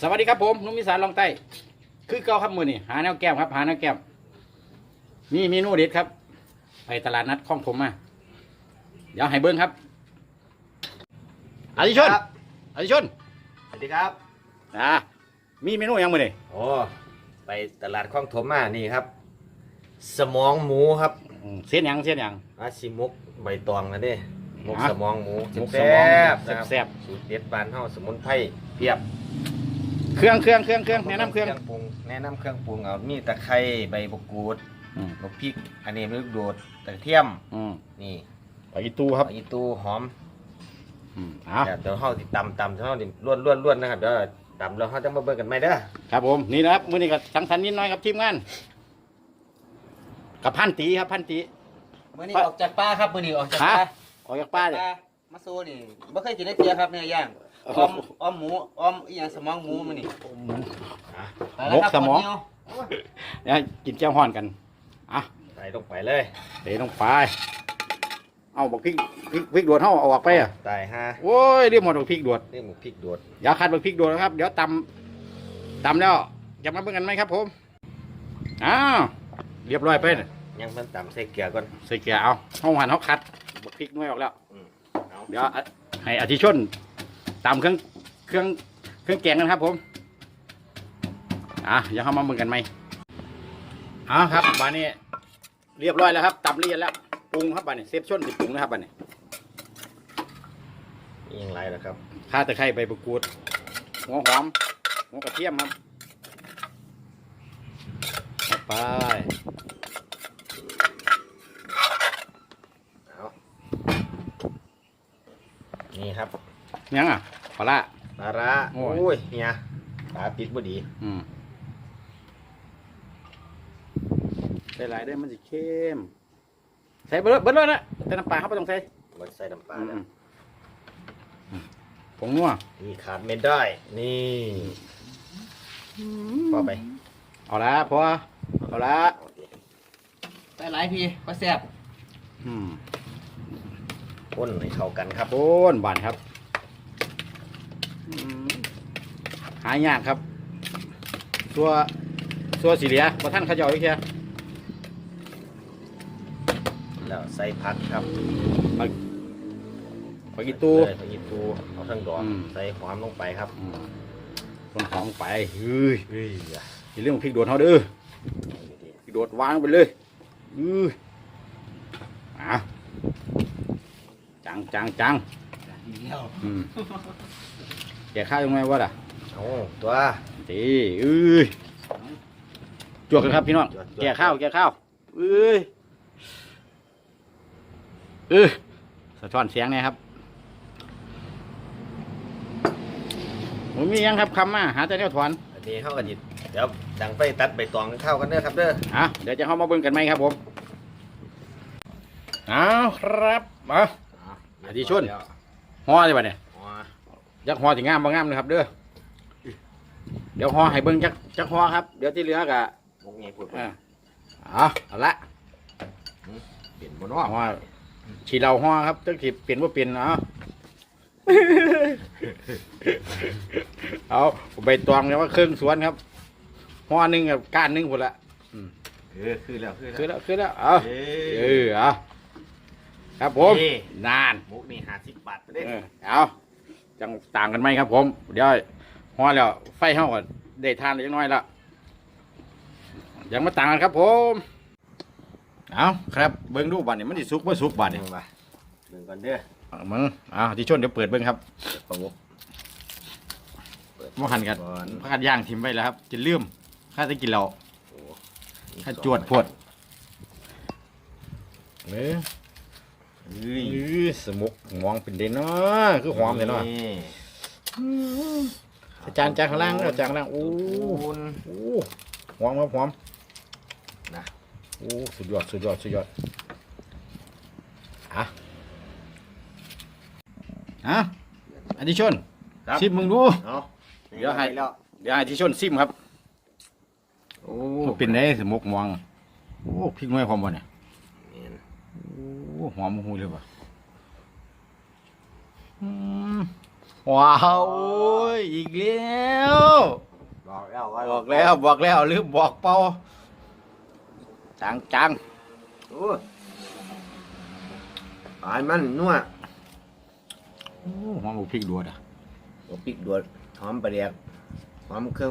สวัสดีครับผมนุ่มมิสานลองใต้คือเก่าครับมือนี่หาแนวแก้มครับ หาแนวแก้มนี่เมนูเด็ดครับ ไปตลาดนัดคลองผมมาเดี๋ยวให้เบิ้งครับอธิชนครับอธิชนสวัสดีครับอ่ามีเมนูหยังมือนี่โอ้ไปตลาดคลองถมมานี่ครับ สมองหมูครับอืมเส้นหยังเส้นหยัง อาชิมุกใบตองนะเด้มุกอะสมองหมูมุกสแซ่มองบๆนะครับแซ่บ สูตรเด็ดบานเฮาสมุนไพรเพียบ เครื่องเครื่องเครื่องเครื่องแนะนำเครื่อง ปรุงแนะนำเครื่องปรุงเอามีตะไคร้ใบมะกรูดอืมลูกพริก อันนี้ลูกโดดกระเทียมอืมนี่ไปอีตูครับอีตูหอมอืมเอาเดี๋ยวเฮาสิตำตำเฮาสิล้วนล้วนล้วนนะครับเดี๋ยวตำแล้วเฮาจะมาเบิ่งกันใหม่เด้อครับผมนี่นะครับมือนี้ก็สังสรรค์นิดหน้อยครับทีมงานกับพันตีครับพันตี มื่อนี้ออกจากป่าครับมื่อนี้ออกจากฮะป่าออกจากป้าเลยมาสู้นี่ไม่เคยกินได้เทียครับเนื้อย่าง อ้อมอ้อมหมูอ้อมอีหยังสมองหมูมื่อนี้ไปมแล้วกครับสมอง คนเดียวเดี๋ยวกินแก้วห่อนกันอะใส่ลงไปเลยเดี๋ยวต้องไปเอาบอกพริกพริกพริกดวดเท่าเอาออกไปอะตายฮะโอ้ยเรียกหมดบอกพริกดวดนี่หมูพริกโดดอย่าคัดบอกพริกดวดนะครับ เดี๋ยวตำตำแล้วจะมาเบิ่งกันไหมครับผมอ้าวเรียบร้อยไปน่ะยังเพิ่นตำใส่เกลือก่อน ใส่เกลือเอาห้องหันเขาคัดบอกพริกน้อยออกแล้วเอา เดี๋ยวอะให้อธิชน ตำเครื่องเครื่องเครื่องแกงกันครับ ผมอะเดี๋ยวเข้ามาเบิ่งกันไหมเอาครับบานนี้ เรียบร้อยแล้วครับตำละเอียดแล้วปรุงครับบานนี้เซฟชนสิปรุงนะครับบานนี้นี่ยังไรล่ะครับข่าตะไคร้ใบมะกรูดหัวหอมหัวกระเทียมครับเอาไปเอานี่ครับ ยังอะปลาร้าปลาร้าโอ้โอ้ย ยเนี่ยปลาปิดบ่ดีอืมใส่หลายได้อมันจะเข้มใส่เบิดเบิดเลยนะแต่น้ำปลาเขาไม่ต้องใส่มันใส่น้ำปลาอืมแล้อืวมอืมผงนัวนี่ขาดไม่ได้ นี่พอไปเอาละพอเอาละใส่หลายพี่ก็แซ่บอืมข้นให้เข้ากันครับ โอ้นบานครับอืม หายากครับ ตัวตัวสีเหลียพอท่านเขาเจะเอาอีกเทียแล้วใส่ผักครับปากิตูเลยผักอีตูเอาทั้งดอกอืมใส่หอมลงไปครับอืมต้นหอมไปเฮ้ยเฮ้ยอย่าอย่าเรื่องพริกโดดเขาเด้อพริกโดดวางไปเลยอืออะจังจังจังเดียวอืม แกะข้าวยังไงวะล่ะเอาตัวตีเอ้ยจวกกันครับพี่น้องจวดจวดแกะข้าวแกะข้าวเอ้ยเออสะท้อนเสียงเนี่ยครับผมมียังครับคำมาหาแต่แนวถอนอันนี้เข้ากันหยิบเดี๋ยวดังไฟตัดใบตองเข้ากันเด้อครับเด้ออะเดี๋ยวจะเข้ามาเบิ่งกันไหมครับผมเอาครับมาอันนี้ชนห่อเลยป่ะเนี่ยอ๋อ ยักห่อถึงงามบางงามเลยครับ เด้อเดี๋ยวห่อให้เบิ่งจักจักห่อครับ เดี๋ยวที่เหลือกะมุกนี้พูดอ่าเอาเอาละเปลี่ยนบนนอกห่อฉีเราห่อครับจักสิเปลี่ยนว่าเปลี่ยนเอาเอาใบตองเนี่ยว่าเครื่องสวนครับห่อหนึ่งกับก้านหนึ่งหมดละเออคือแล้วคือคือแล้วแล้วคือแล้วเอาเอเอออเอาครับผมนี่นานมุกนี่หาสิบบาทเด้อเออเอา จังต่างกันไหมครับ ผม เดี๋ยวฮอดแล้วไฟเฮาก็ได้ทานเล็กน้อยแล้วยังมาต่างกันครับ ผม เอาครับเบิ้งดูบัตรนี่มันสิสุกบ่สุกบัตรหนี่นึ่งบาทหนึ่งก่อนเด้อเอามึงเอาที่ชนเดี๋ยวเปิดเบิ้งครับปลาหมึกบ่หันกันก่อนพักกันย่างทิมไว้แล้วครับจะลืมข้าจะกินเราโอ้ข้าจวดพวดเอ อเฮ้ยเออสมุกมองเป็นเด่นเนาะคือหอมเลยเนาะอาจารย์จานข้างล่างเด้อจานข้างล่างโอ้คุณโอ้หอมครับหอมนะโอ้สุดยอดสุดยอดสุดยอดอะอะอธิชนครับซิมมึงดู เอาเดี๋ยวให้ แล้วเดี๋ยวอธิชนซิมครับโอ้มันเป็นไงสมกมองโอ้พริกน้อยหอมบ่เนี่ยนี่นะโอ้ หอมหูเลยว่ะอืมว้าวโอ้ยอีกแล้วบอกแล้วว่าบอกแล้วบอกแล้วลืมบอกเปล่าจังจังโอ้ยอายมันนัวโอ้หอมบุพริกดวดอะโอ้ปิกดวดหอมปลาเดียกหอมเครื่อง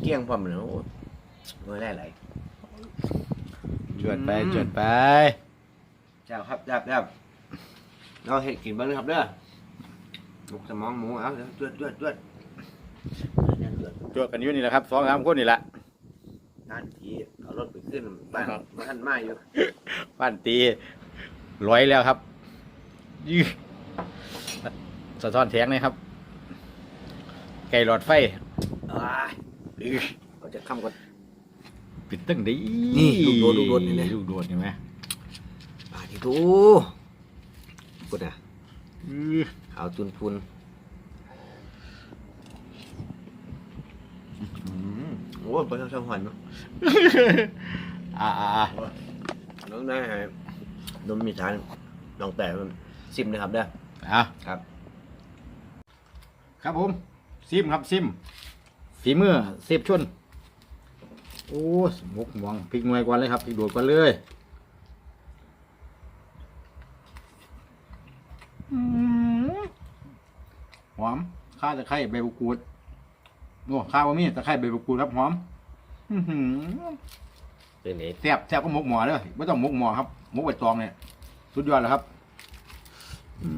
เกี้ยงพร้อมเลยโอ้ยเมื่อไรไหลจวดไปจวดไป เจ้าครับจับจับเราเห็ดกินบ้างนะครับเด้อหมกสมองหมูเอาเดี๋ยวจวดจวดจวดเดี๋ยวจวดจวดกันอยู่นี่แหละครับสองสามคนนี่แหละนั่นทีเอารถไปขึ้นบ้านบ้านมาอยู่บ้านตีร้อยแล้วครับยื้อสะท้อนแทงเลยครับ ไก่หลอดไฟอ้ายอื้อเขาจะค้ำกันปิดตั้งดีนี่ลูกโดดลูกโดดนี่นะลูกโดดเห็นไหม ปาที่ทูกุดอะอื้อขาวจุนพุนโอ้ยไปทำช่างหันเนาะอ่าอ่าอ่าน้องได้ให้นมมีทานลองแต่มันซิมนะครับเด้ออะครับ ครับผมซิมครับซิมฝีมือเซฟชนโอ้หมกหมองพริกหน่วยก่อนเลยครับพริกโดดก่อนเลย อืมหอมข้าตะไคร้ใบมะกรูดโอ้ข้าวมีตะไคร้ใบมะกรูดครับหอม อื้อหือเป็นไงแซ่บแซ่บก็หมกหมอเลยไม่ต้องหมกหมอครับหมกใบตองเนี่ยสุดยอดแล้วครับอื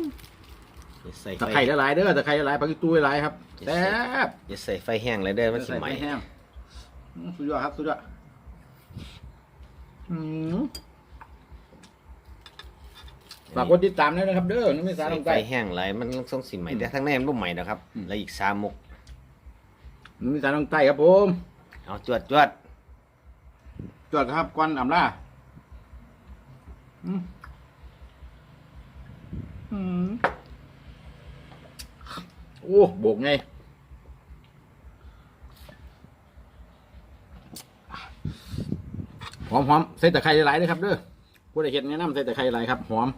มใส่ตะไฟไคร้ละลายเด้อตะไคร้ละลายผักอีตู้ละลายครับแซ่บอย่าใส่ไฟแห้งเลยเด้อมันสิไหมใส่แห้งอืมสุดยอดครับ สุดยอดอืม ฝากกดติดตามด้วยนะครับ เด้อน้องมิสาใส่ลงไฟใต้แห้งไรมันต้องสิไหมแต่ทั้งในมันบ่ไหมนะครับ อืม แล้วอีกสามมกน้องมิสาลงใต้ครับผมเอาจวดจวดจวดครับกวนอ่ำล่าอืมอืมโอ้โบกไงหอมหอมใส่ตะไคร้หลายๆเลยครับเด้อ ผู้ใดเห็นแนะนำใส่ตะไคร้หลายครับ หอม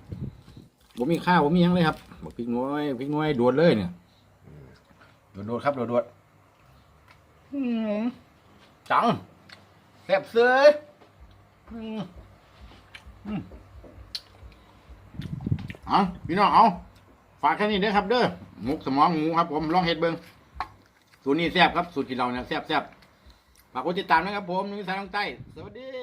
ผมมีข้าวผมมีหยังเลยครับบอกพริกน้อยพริกน้อยโดดเลยเนี่ยโดดโดดๆครับโดดโดดๆอืมจังแซ่บเสยอืมอืมเอาพี่น้องเอาฝากแค่นี้เด้อครับ เด้อหมกสมองหมูครับ ผมลองเห็ดเบิ้งสูตรนี้แซ่บครับสูตรที่เราเนี่ยแซ่บแซ่บฝากกดติดตามนะครับผมนุ้ยสายทางใต้สวัสดี